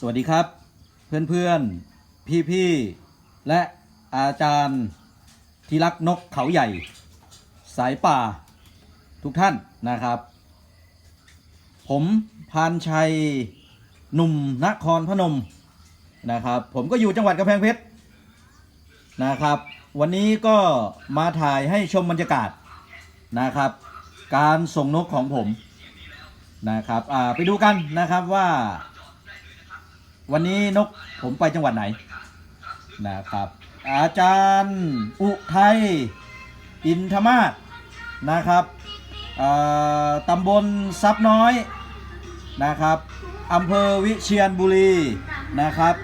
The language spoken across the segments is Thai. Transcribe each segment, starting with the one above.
สวัสดีครับ เพื่อนๆพี่ๆและอาจารย์ที่รักนกเขาใหญ่ สายป่า ทุกท่านนะครับ ผมพานชัยหนุ่มนครพนมนะครับ ผมก็อยู่จังหวัดกำแพงเพชรนะครับ วันนี้ก็มาถ่ายให้ชมบรรยากาศนะครับ การส่งนกของผมนะครับอ่าไปดูกันนะครับว่า วันนี้นกผมไปจังหวัดไหนนะครับ อาจารย์อุทัยอินทมาศนะครับตำบลซับน้อยนะครับอำเภอวิเชียรบุรีนะครับ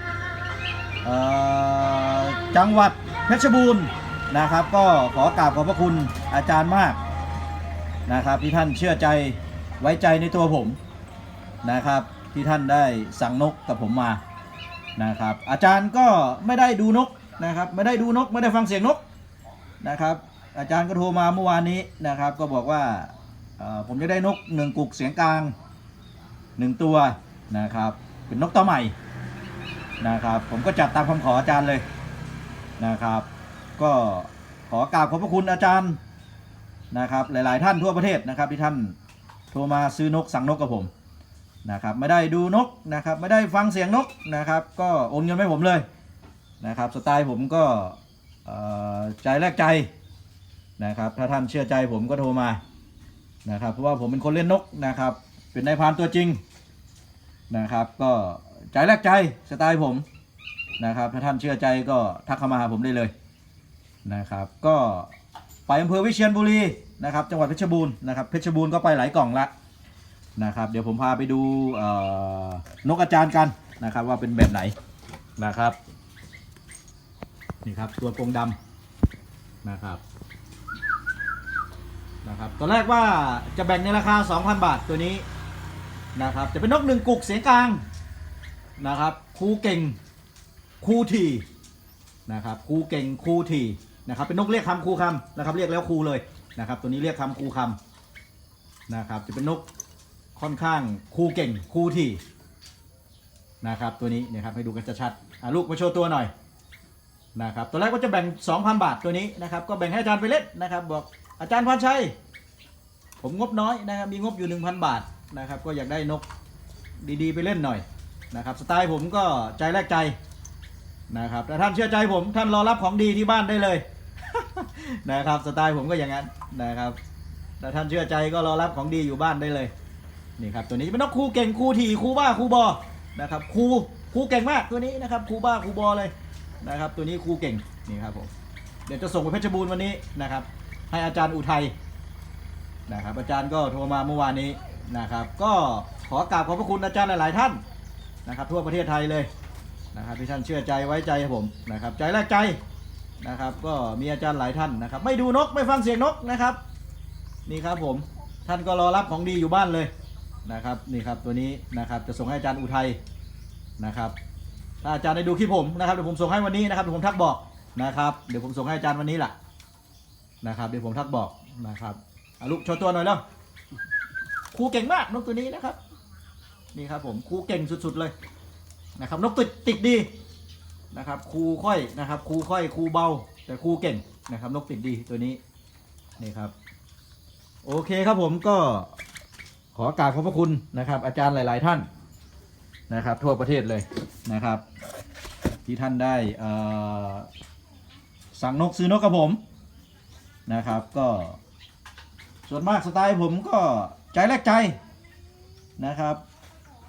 จังหวัดเพชรบูรณ์นะครับ ก็ขอกราบขอบพระคุณอาจารย์มากนะครับที่ท่านเชื่อใจไว้ใจในตัวผมนะครับ ที่ท่านได้สั่งนกกับผมมานะครับ อาจารย์ก็ไม่ได้ดูนกนะครับ ไม่ได้ดูนกไม่ได้ฟังเสียงนกนะครับ อาจารย์ก็โทรมาเมื่อวานนี้นะครับ ก็บอกว่าผมจะได้นกหนึ่งกุกเสียงกลางหนึ่งตัวนะครับ เป็นนกตัวใหม่นะครับ ผมก็จัดตามคำขออาจารย์เลยนะครับ ก็ขอกราบขอบพระคุณอาจารย์นะครับ หลาย ๆ ท่านทั่วประเทศนะครับที่ท่านโทรมาซื้อนกสั่งนกกับผม นะครับไม่ได้ดูนกนะครับไม่ได้ฟังเสียงนกนะครับ ก็โอนเงินให้ผมเลยนะครับสไตล์ผมก็ใจแรกใจนะครับถ้าท่านเชื่อใจผมก็โทรมานะครับเพราะว่าผมเป็นคนเล่นนกนะครับ เป็นนายพานตัวจริงนะครับ ก็ใจแรกใจสไตล์ผมนะครับ ถ้าท่านเชื่อใจก็ทักเข้ามาหาผมได้เลยนะครับ ก็ไปอำเภอวิเชียรบุรีนะครับ จังหวัดเพชรบูรณ์นะครับเพชรบูรณ์ก็ไปหลายกล่องละ นะครับ เดี๋ยวผมพาไปดูนกอาจารย์กันนะครับ ว่าเป็นแบบไหนนะครับนี่ครับตัวกรงดำนะครับนะครับตอนแรกว่าจะแบ่งในราคา 2,000 บาทตัวนี้นะครับจะเป็นนกหนึ่งกุกเสียงกลางนะครับคูเก่งคูทีนะครับคูเก่งคูทีนะครับเป็นนกเรียกคำคูคำนะครับเรียกแล้วคูเลยนะครับตัวนี้เรียกคำคูคำนะครับจะเป็นนก ค่อนข้างคู่เก่งคู่ที่นะครับตัวนี้นะครับให้ดูกันชัดๆลูกมาโชว์ตัวหน่อยนะครับตัวแรกก็จะแบ่ง 2,000 บาทตัวนี้นะครับก็แบ่งให้อาจารย์ไปเล่นนะครับบอกอาจารย์พรชัยผมงบน้อยนะครับมีงบอยู่ 1,000 บาทนะครับก็อยากได้นกดีๆ ไปเล่นหน่อยนะครับสไตล์ผมก็ใจแรกใจนะครับแต่ท่านเชื่อใจผมท่านรอรับของดีที่บ้านได้เลยนะครับสไตล์ผมก็อย่างนั้นนะครับแต่ท่านเชื่อใจก็รอรับของดีอยู่บ้านได้เลย นี่ครับตัวนี้เป็นนกคูเก่งคูถี่คูบ้าคูบอนะครับคูคูเก่งมากตัวนี้นะครับคูบ้าคูบอเลยนะครับ ตัวนี้คูเก่งนี่ครับผมเดี๋ยวจะส่งไปเพชรบูรณ์วันนี้นะครับ ให้อาจารย์อุทัยนะครับ อาจารย์ก็โทรมาเมื่อวานนี้นะครับ ก็ขอกราบขอบพระคุณอาจารย์หลาย ๆ ท่านนะครับ ทั่วประเทศไทยเลยนะครับที่ท่านเชื่อใจไว้ใจผมนะครับ ใจแรกใจนะครับ ก็มีอาจารย์หลายท่านนะครับ ไม่ดูนกไม่ฟังเสียงนกนะครับ นี่ครับผมท่านก็รอรับของดีอยู่บ้านเลย นะครับนี่ครับตัวนี้นะครับจะส่งให้อาจารย์อุทัยนะครับถ้าอาจารย์ได้ดูคลิปผมนะครับเดี๋ยวผมส่งให้วันนี้นะครับเดี๋ยวผมทักบอกนะครับเดี๋ยวผมส่งให้อาจารย์วันนี้แหละนะครับเดี๋ยวผมทักบอกนะครับอลูกโชว์ตัวหน่อยแล้วครูเก่งมากนกตัวนี้นะครับนี่ครับผมครูเก่งสุดๆเลยนะครับนกติดติดดีนะครับครูค่อยนะครับครูค่อยครูเบา แต่ครูเก่งนะครับนกติดดีตัวนี้นี่ครับ โอเคครับผมก็ ขอกราบขอบพระคุณนะครับ อาจารย์หลาย ๆ ท่านนะครับ ทั่วประเทศเลยนะครับ ที่ท่านได้สั่งนกซื้อนกกับผมนะครับ ก็ส่วนมากสไตล์ผมก็ใจแรกใจนะครับ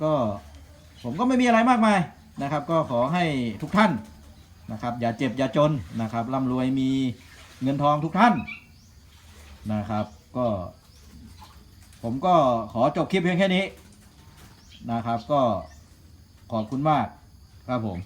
ก็ผมก็ไม่มีอะไรมากมายนะครับ ก็ขอให้ทุกท่านนะครับ อย่าเจ็บอย่าจนนะครับร่ำรวยมีเงินทองทุกท่านนะครับ ก็ ผมก็ขอจบคลิปเพียงแค่นี้นะครับ ก็ขอบคุณมากครับผม